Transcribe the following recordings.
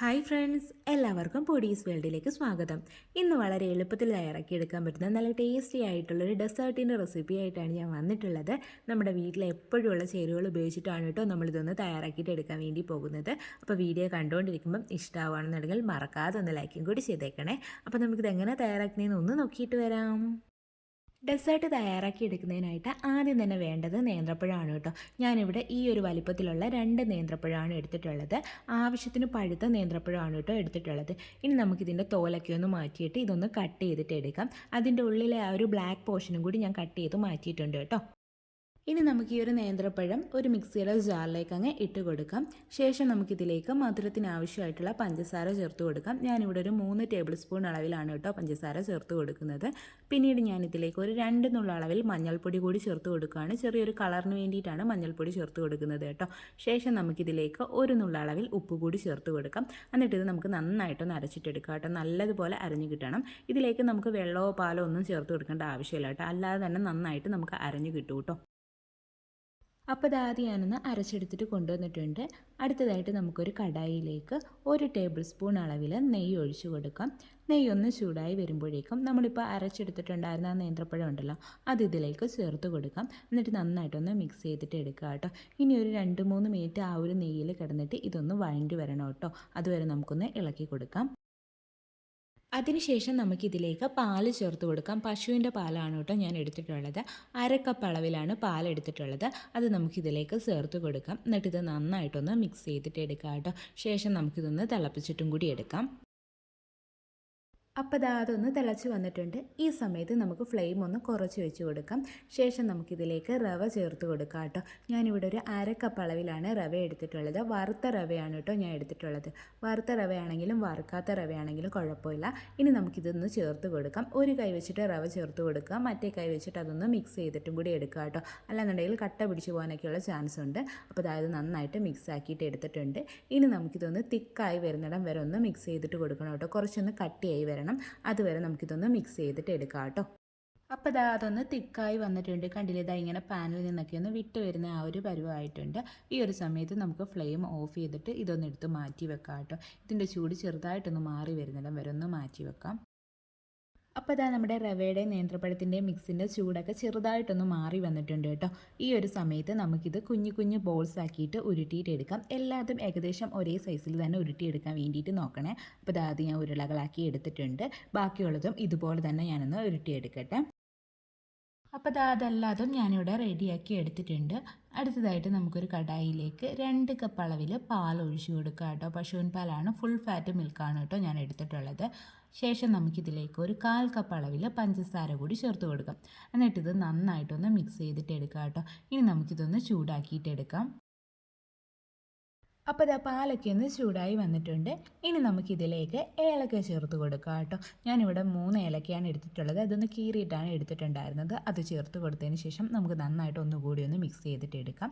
Hi friends എല്ലാവർക്കും പൊടീസ് വേൾഡിലേക്ക് സ്വാഗതം. ഇന്ന് വളരെ എളുപ്പത്തിൽ തയ്യാറാക്കി എടുക്കാൻ പറ്റുന്ന നല്ല ടേസ്റ്റി ആയിട്ടുള്ളൊരു ഡെസേർട്ടിന്റെ റെസിപ്പി ആയിട്ടാണ് ഞാൻ വന്നിട്ടുള്ളത്. നമ്മുടെ വീട്ടിൽ എപ്പോഴും ഉള്ള ചേരുവകൾ ഉപയോഗിച്ചിട്ടാണ് കേട്ടോ നമ്മളിതൊന്ന് തയ്യാറാക്കിയിട്ട് എടുക്കാൻ വേണ്ടി പോകുന്നത്. അപ്പോൾ വീഡിയോ കണ്ടുകൊണ്ടിരിക്കുമ്പം ഇഷ്ടമാവുകയാണെന്നുണ്ടെങ്കിൽ മറക്കാതെ ഒന്ന് ലൈക്കും കൂടി ചെയ്തേക്കണേ. അപ്പോൾ നമുക്കിത് എങ്ങനെ തയ്യാറാക്കണേന്ന് ഒന്ന് നോക്കിയിട്ട് വരാം. ഡെസേർട്ട് തയ്യാറാക്കി എടുക്കുന്നതിനായിട്ട് ആദ്യം തന്നെ വേണ്ടത് നേന്ത്രപ്പഴമാണ് കേട്ടോ. ഞാനിവിടെ ഈ ഒരു വലിപ്പത്തിലുള്ള രണ്ട് നേന്ത്രപ്പഴമാണ് എടുത്തിട്ടുള്ളത്. ആവശ്യത്തിന് പഴുത്ത നേന്ത്രപ്പഴമാണ് കേട്ടോ എടുത്തിട്ടുള്ളത്. ഇനി നമുക്കിതിന്റെ തോലൊക്കെ ഒന്ന് മാറ്റിയിട്ട് ഇതൊന്ന് കട്ട് ചെയ്തിട്ട് എടുക്കാം. അതിന്റെ ഉള്ളിലെ ആ ഒരു ബ്ലാക്ക് പോർഷനും കൂടി ഞാൻ കട്ട് ചെയ്ത് മാറ്റിയിട്ടുണ്ട് കേട്ടോ. ഇനി നമുക്ക് ഈ ഒരു നേന്ത്രപ്പഴം ഒരു മിക്സിയുടെ ജാറിലേക്ക് അങ്ങ് ഇട്ട് കൊടുക്കാം. ശേഷം നമുക്കിതിലേക്ക് മധുരത്തിന് ആവശ്യമായിട്ടുള്ള പഞ്ചസാര ചേർത്ത് കൊടുക്കാം. ഞാനിവിടെ ഒരു മൂന്ന് ടേബിൾ സ്പൂൺ അളവിലാണ് കേട്ടോ പഞ്ചസാര ചേർത്ത് കൊടുക്കുന്നത്. പിന്നീട് ഞാൻ ഇതിലേക്ക് ഒരു രണ്ട് നുള്ള അളവിൽ മഞ്ഞൾപ്പൊടി കൂടി ചേർത്ത് കൊടുക്കുകയാണ്. ചെറിയൊരു കളറിന് വേണ്ടിയിട്ടാണ് മഞ്ഞൾപ്പൊടി ചേർത്ത് കൊടുക്കുന്നത് കേട്ടോ. ശേഷം നമുക്കിതിലേക്ക് ഒരു നുള്ള അളവിൽ ഉപ്പ് കൂടി ചേർത്ത് കൊടുക്കാം. എന്നിട്ട് ഇത് നമുക്ക് നന്നായിട്ടൊന്ന് അരച്ചിട്ടെടുക്കാം കേട്ടോ. നല്ലതുപോലെ അരഞ്ഞു കിട്ടണം. ഇതിലേക്ക് നമുക്ക് വെള്ളമോ പാലോ ഒന്നും ചേർത്ത് കൊടുക്കേണ്ട ആവശ്യമില്ല കേട്ടോ. അല്ലാതെ തന്നെ നന്നായിട്ട് നമുക്ക് അരഞ്ഞു കിട്ടും കേട്ടോ. അപ്പോൾ ഇതാദ്യം ഞാനൊന്ന് അരച്ചെടുത്തിട്ട് കൊണ്ടുവന്നിട്ടുണ്ട്. അടുത്തതായിട്ട് നമുക്കൊരു കടായിലേക്ക് ഒരു ടേബിൾ സ്പൂൺ അളവിൽ നെയ്യ് ഒഴിച്ചു കൊടുക്കാം. നെയ്യ് ഒന്ന് ചൂടായി വരുമ്പോഴേക്കും നമ്മളിപ്പോൾ അരച്ചെടുത്തിട്ടുണ്ടായിരുന്ന നേന്ത്രപ്പഴം ഉണ്ടല്ലോ അത് ഇതിലേക്ക് ചേർത്ത് കൊടുക്കാം. എന്നിട്ട് നന്നായിട്ടൊന്ന് മിക്സ് ചെയ്തിട്ട് എടുക്കുക കേട്ടോ. ഇനി ഒരു രണ്ട് മൂന്ന് മിനിറ്റ് ആ ഒരു നെയ്യിൽ കിടന്നിട്ട് ഇതൊന്ന് വഴണ്ടി വരണം കേട്ടോ. അതുവരെ നമുക്കൊന്ന് ഇളക്കി കൊടുക്കാം. അതിനുശേഷം നമുക്കിതിലേക്ക് പാൽ ചേർത്ത് കൊടുക്കാം. പശുവിന്റെ പാലാണ് കേട്ടോ ഞാൻ എടുത്തിട്ടുള്ളത്. അരക്കപ്പ് അളവിലാണ് പാൽ എടുത്തിട്ടുള്ളത്. അത് നമുക്കിതിലേക്ക് ചേർത്ത് കൊടുക്കാം. എന്നിട്ട് ഇത് നന്നായിട്ടൊന്ന് മിക്സ് ചെയ്തിട്ട് എടുക്കാം കേട്ടോ. ശേഷം നമുക്കിതൊന്ന് തിളപ്പിച്ചിട്ടും കൂടി എടുക്കാം. അപ്പോൾ ദാ അതൊന്ന് തിളച്ച് വന്നിട്ടുണ്ട്. ഈ സമയത്ത് നമുക്ക് ഫ്ലെയിം ഒന്ന് കുറച്ച് വെച്ച് കൊടുക്കാം. ശേഷം നമുക്കിതിലേക്ക് റവ ചേർത്ത് കൊടുക്കാം കേട്ടോ. ഞാനിവിടെ ഒരു അരക്കപ്പ് കപ്പ് അളവിലാണ് റവ എടുത്തിട്ടുള്ളത്. വറുത്ത റവയാണ് കേട്ടോ ഞാൻ എടുത്തിട്ടുള്ളത്. വറുത്ത റവയാണെങ്കിലും വറുക്കാത്ത റവയാണെങ്കിലും കുഴപ്പമില്ല. ഇനി നമുക്കിതൊന്ന് ചേർത്ത് കൊടുക്കാം. ഒരു കൈ വെച്ചിട്ട് റവ ചേർത്ത് കൊടുക്കുക. മറ്റേ കൈ വെച്ചിട്ട് അതൊന്ന് മിക്സ് ചെയ്തിട്ടും കൂടി എടുക്കുക കേട്ടോ. അല്ലാന്നുണ്ടെങ്കിൽ കട്ട പിടിച്ച് പോകാനൊക്കെയുള്ള ചാൻസ് ഉണ്ട്. അപ്പോൾ അതായത് നന്നായിട്ട് മിക്സ് ആക്കിയിട്ട് എടുത്തിട്ടുണ്ട്. ഇനി നമുക്കിതൊന്ന് തിക്കായി വരുന്നിടം വരെ ഒന്ന് മിക്സ് ചെയ്തിട്ട് കൊടുക്കണം കേട്ടോ. കുറച്ചൊന്ന് കട്ടിയായി വരണം. വേണം അതുവരെ നമുക്കിതൊന്ന് മിക്സ് ചെയ്തിട്ട് എടുക്കാം കേട്ടോ. അപ്പോൾ ഇതാ അതൊന്ന് തിക്കായി വന്നിട്ടുണ്ട്. കണ്ടില്ലേ ഇതാ ഇങ്ങനെ പാനിൽ നിന്നൊക്കെ ഒന്ന് വിട്ട് വരുന്ന ആ ഒരു പരുവമായിട്ടുണ്ട് ഈ ഒരു സമയത്ത് നമുക്ക് ഫ്ലെയിം ഓഫ് ചെയ്തിട്ട് ഇതൊന്ന് എടുത്ത് മാറ്റി വെക്കാം കേട്ടോ. ഇതിന്റെ ചൂട് ചെറുതായിട്ടൊന്ന് മാറി വരുന്നിടം വരെ ഒന്ന് മാറ്റി വെക്കാം. അപ്പോൾ ഇതാ നമ്മുടെ റവയുടെ നേന്ത്രപ്പഴത്തിന്റെയും മിക്സിന്റെ ചൂടൊക്കെ ചെറുതായിട്ടൊന്ന് മാറി വന്നിട്ടുണ്ട് കേട്ടോ. ഈ ഒരു സമയത്ത് നമുക്കിത് കുഞ്ഞു കുഞ്ഞു ബോൾസ് ആക്കിയിട്ട് ഉരുട്ടിയിട്ട് എടുക്കാം എല്ലാതും ഏകദേശം ഒരേ സൈസിൽ തന്നെ ഉരുട്ടിയെടുക്കാൻ വേണ്ടിയിട്ട് നോക്കണേ. അപ്പോൾ ഇതാദ്യം ഞാൻ ഉരുളകളാക്കി എടുത്തിട്ടുണ്ട്. ബാക്കിയുള്ളതും ഇതുപോലെ തന്നെ ഞാനൊന്ന് ഉരുട്ടിയെടുക്കട്ടെ. അപ്പോൾ അത് അതല്ലാതും ഞാനിവിടെ റെഡിയാക്കി എടുത്തിട്ടുണ്ട്. അടുത്തതായിട്ട് നമുക്കൊരു കടായിലേക്ക് രണ്ട് കപ്പ് അളവിൽ പാൽ ഒഴിച്ചു കൊടുക്കുക കേട്ടോ. പശുവിൻ പാലാണ് ഫുൾ ഫാറ്റ് മിൽക്കാണ് കേട്ടോ ഞാൻ എടുത്തിട്ടുള്ളത്. ശേഷം നമുക്കിതിലേക്ക് ഒരു കാൽ കപ്പ് അളവിൽ പഞ്ചസാര കൂടി ചേർത്ത് കൊടുക്കാം. എന്നിട്ടിത് നന്നായിട്ടൊന്ന് മിക്സ് ചെയ്തിട്ട് എടുക്കാം കേട്ടോ. ഇനി നമുക്കിതൊന്ന് ചൂടാക്കിയിട്ട് എടുക്കാം. അപ്പോൾ ഇതാ പാലൊക്കെ ഒന്ന് ചൂടായി വന്നിട്ടുണ്ട്. ഇനി നമുക്കിതിലേക്ക് ഏലക്ക ചേർത്ത് കൊടുക്കാം കേട്ടോ. ഞാനിവിടെ മൂന്ന് ഏലക്കയാണ് എടുത്തിട്ടുള്ളത്. അതൊന്ന് കീറിയിട്ടാണ് എടുത്തിട്ടുണ്ടായിരുന്നത്. അത് ചേർത്ത് കൊടുത്തതിന് ശേഷം നമുക്ക് നന്നായിട്ട് ഒന്നുകൂടി ഒന്ന് മിക്സ് ചെയ്തിട്ട് എടുക്കാം.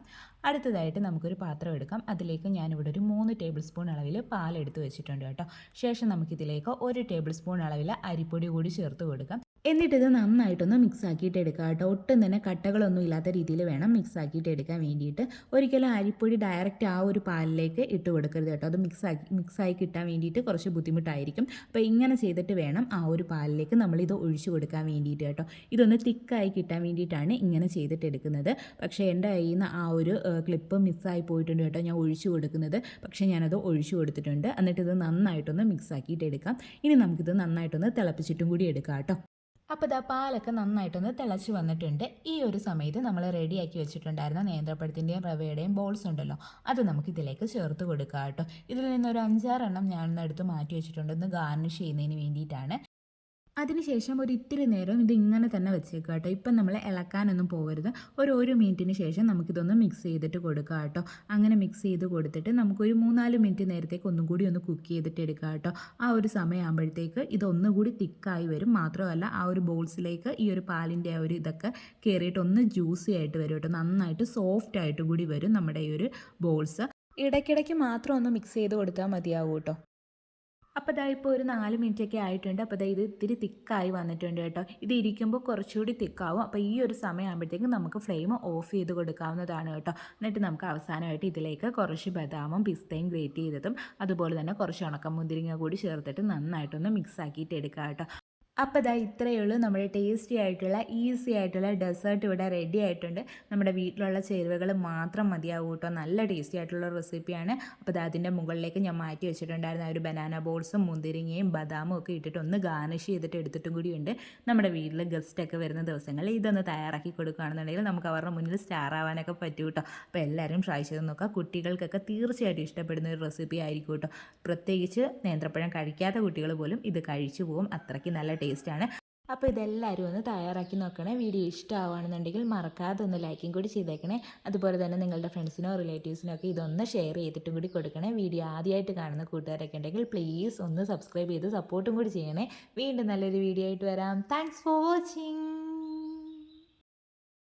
അടുത്തതായിട്ട് നമുക്കൊരു പാത്രം എടുക്കാം. അതിലേക്ക് ഞാനിവിടെ ഒരു മൂന്ന് ടേബിൾ സ്പൂൺ അളവിൽ പാലെടുത്ത് വെച്ചിട്ടുണ്ട് കേട്ടോ. ശേഷം നമുക്കിതിലേക്ക് ഒരു ടേബിൾ സ്പൂൺ അളവിൽ അരിപ്പൊടി കൂടി ചേർത്ത് കൊടുക്കാം. എന്നിട്ടിത് നന്നായിട്ടൊന്ന് മിക്സ് ആക്കിയിട്ട് എടുക്കുക കേട്ടോ. ഒട്ടും തന്നെ കട്ടകളൊന്നും ഇല്ലാത്ത രീതിയിൽ വേണം മിക്സ് ആക്കിയിട്ട് എടുക്കാൻ വേണ്ടിയിട്ട്. ഒരിക്കലും അരിപ്പൊടി ഡയറക്റ്റ് ആ ഒരു പാലിലേക്ക് ഇട്ട് കൊടുക്കരുത് കേട്ടോ. അത് മിക്സ് ആക്കി മിക്സ് ആയി കിട്ടാൻ വേണ്ടിയിട്ട് കുറച്ച് ബുദ്ധിമുട്ടായിരിക്കും. അപ്പോൾ ഇങ്ങനെ ചെയ്തിട്ട് വേണം ആ ഒരു പാലിലേക്ക് നമ്മളിത് ഒഴിച്ചു കൊടുക്കാൻ വേണ്ടിയിട്ട് കേട്ടോ. ഇതൊന്ന് തിക്കായി കിട്ടാൻ വേണ്ടിയിട്ടാണ് ഇങ്ങനെ ചെയ്തിട്ട് എടുക്കുന്നത്. പക്ഷേ എന്റെ കയ്യിൽ നിന്ന് ആ ഒരു ക്ലിപ്പ് മിസ്സായി പോയിട്ടുണ്ട് കേട്ടോ. ഞാൻ ഒഴിച്ചു കൊടുക്കുന്നത്. പക്ഷേ ഞാനത് ഒഴിച്ചു കൊടുത്തിട്ടുണ്ട്. എന്നിട്ട് ഇത് നന്നായിട്ടൊന്ന് മിക്സ് ആക്കിയിട്ട് എടുക്കാം. ഇനി നമുക്കിത് നന്നായിട്ടൊന്ന് തിളപ്പിച്ചിട്ടും കൂടി എടുക്കാം കേട്ടോ. അപ്പോൾ ഇതാ പാലൊക്കെ നന്നായിട്ടൊന്ന് തിളച്ച് വന്നിട്ടുണ്ട്. ഈ ഒരു സമയത്ത് നമ്മൾ റെഡിയാക്കി വെച്ചിട്ടുണ്ടായിരുന്ന നേന്ത്രപ്പഴത്തിന്റെയും റവയുടെയും ബോൾസ് ഉണ്ടല്ലോ അത് നമുക്ക് ഇതിലേക്ക് ചേർത്ത് കൊടുക്കാം കേട്ടോ. ഇതിൽ നിന്നൊരു അഞ്ചാറെണ്ണം ഞാനൊന്ന് എടുത്ത് മാറ്റി വെച്ചിട്ടുണ്ട് ഒന്ന് ഗാർണിഷ് ചെയ്യുന്നതിന് വേണ്ടിയിട്ടാണ് അതിനുശേഷം ഒരു ഇത്തിരി നേരം ഇത് ഇങ്ങനെ തന്നെ വെച്ചേക്കുക കേട്ടോ. ഇപ്പം നമ്മൾ ഇളക്കാനൊന്നും പോകരുത്. ഒരു ഒരു മിനിറ്റിന് ശേഷം നമുക്കിതൊന്ന് മിക്സ് ചെയ്തിട്ട് കൊടുക്കുക കേട്ടോ. അങ്ങനെ മിക്സ് ചെയ്ത് കൊടുത്തിട്ട് നമുക്കൊരു മൂന്നാൽ മിനിറ്റ് നേരത്തേക്ക് ഒന്നും കൂടി ഒന്ന് കുക്ക് ചെയ്തിട്ട് എടുക്കുക കേട്ടോ. ആ ഒരു സമയമാകുമ്പോഴത്തേക്ക് ഇതൊന്നുകൂടി തിക്കായി വരും. മാത്രമല്ല ആ ഒരു ബോൾസിലേക്ക് ഈ ഒരു പാലിന്റെ ആ ഒരു ഇതൊക്കെ കയറിയിട്ട് ഒന്ന് ജ്യൂസി ആയിട്ട് വരും കേട്ടോ. നന്നായിട്ട് സോഫ്റ്റ് ആയിട്ട് കൂടി വരും നമ്മുടെ ഈ ഒരു ബോൾസ്. ഇടയ്ക്കിടയ്ക്ക് മാത്രം ഒന്ന് മിക്സ് ചെയ്ത് കൊടുത്താൽ മതിയാവും കേട്ടോ. അപ്പോൾ ഇതാ ഇപ്പോൾ ഒരു നാല് മിനിറ്റ് ഒക്കെ ആയിട്ടുണ്ട്. അപ്പോൾ ഇതാ ഇത് ഇത്തിരി തിക്കായി വന്നിട്ടുണ്ട് കേട്ടോ. ഇത് ഇരിക്കുമ്പോൾ കുറച്ചുകൂടി തിക്കാവും. അപ്പോൾ ഈ ഒരു സമയമാകുമ്പോഴത്തേക്കും നമുക്ക് ഫ്ലെയിം ഓഫ് ചെയ്ത് കൊടുക്കാവുന്നതാണ് കേട്ടോ. എന്നിട്ട് നമുക്ക് അവസാനമായിട്ട് ഇതിലേക്ക് കുറച്ച് ബദാമും പിസ്തയും ഗ്രേറ്റ് ചെയ്തതും അതുപോലെ തന്നെ കുറച്ച് ഉണക്കമുന്തിരിങ്ങ കൂടി ചേർത്തിട്ട് നന്നായിട്ടൊന്ന് മിക്സ് ആക്കിയിട്ട് എടുക്കുക കേട്ടോ. അപ്പോൾ ഇതാ ഇത്രയേ ഉള്ളൂ. നമ്മുടെ ടേസ്റ്റി ആയിട്ടുള്ള ഈസി ആയിട്ടുള്ള ഡെസേർട്ട് ഇവിടെ റെഡി ആയിട്ടുണ്ട്. നമ്മുടെ വീട്ടിലുള്ള ചേരുവകൾ മാത്രം മതിയാവും കേട്ടോ. നല്ല ടേസ്റ്റി ആയിട്ടുള്ള റെസിപ്പിയാണ് അപ്പോൾ ഇത് അതിന്റെ മുകളിലേക്ക് ഞാൻ മാറ്റി വെച്ചിട്ടുണ്ടായിരുന്ന. ഒരു ബനാന ബോൾസും മുന്തിരിങ്ങയും ബദാമും ഒക്കെ ഇട്ടിട്ട് ഒന്ന് ഗാർണിഷ് ചെയ്തിട്ട് എടുത്തിട്ടും കൂടിയുണ്ട് നമ്മുടെ വീട്ടിൽ ഗസ്റ്റൊക്കെ വരുന്ന ദിവസങ്ങളിൽ ഇതൊന്ന് തയ്യാറാക്കി കൊടുക്കുകയാണെന്നുണ്ടെങ്കിൽ നമുക്ക് അവരുടെ മുന്നിൽ സ്റ്റാർ ആവാനൊക്കെ പറ്റും കേട്ടോ. അപ്പോൾ എല്ലാവരും ട്രൈ ചെയ്ത് നോക്കുക. കുട്ടികൾക്കൊക്കെ തീർച്ചയായിട്ടും ഇഷ്ടപ്പെടുന്ന ഒരു റെസിപ്പി ആയിരിക്കും കേട്ടോ. പ്രത്യേകിച്ച് നേന്ത്രപ്പഴം കഴിക്കാത്ത കുട്ടികൾ പോലും ഇത് കഴിച്ചു പോകും. അത്രയ്ക്ക് നല്ല ടേസ്റ്റാണ് അപ്പോൾ ഇതെല്ലാവരും ഒന്ന് തയ്യാറാക്കി നോക്കണേ. വീഡിയോ ഇഷ്ടമാവുകയാണെന്നുണ്ടെങ്കിൽ മറക്കാതെ ഒന്ന് ലൈക്കും കൂടി ചെയ്തേക്കണേ. അതുപോലെ തന്നെ നിങ്ങളുടെ ഫ്രണ്ട്സിനോ റിലേറ്റീവ്സിനോ ഒക്കെ ഇതൊന്ന് ഷെയർ ചെയ്തിട്ടും കൂടി കൊടുക്കണേ. വീഡിയോ ആദ്യമായിട്ട് കാണുന്ന കൂട്ടുകാരൊക്കെ ഉണ്ടെങ്കിൽ പ്ലീസ് ഒന്ന് സബ്സ്ക്രൈബ് ചെയ്ത് സപ്പോർട്ടും കൂടി ചെയ്യണേ. വീണ്ടും നല്ലൊരു വീഡിയോ ആയിട്ട് വരാം. Thanks for watching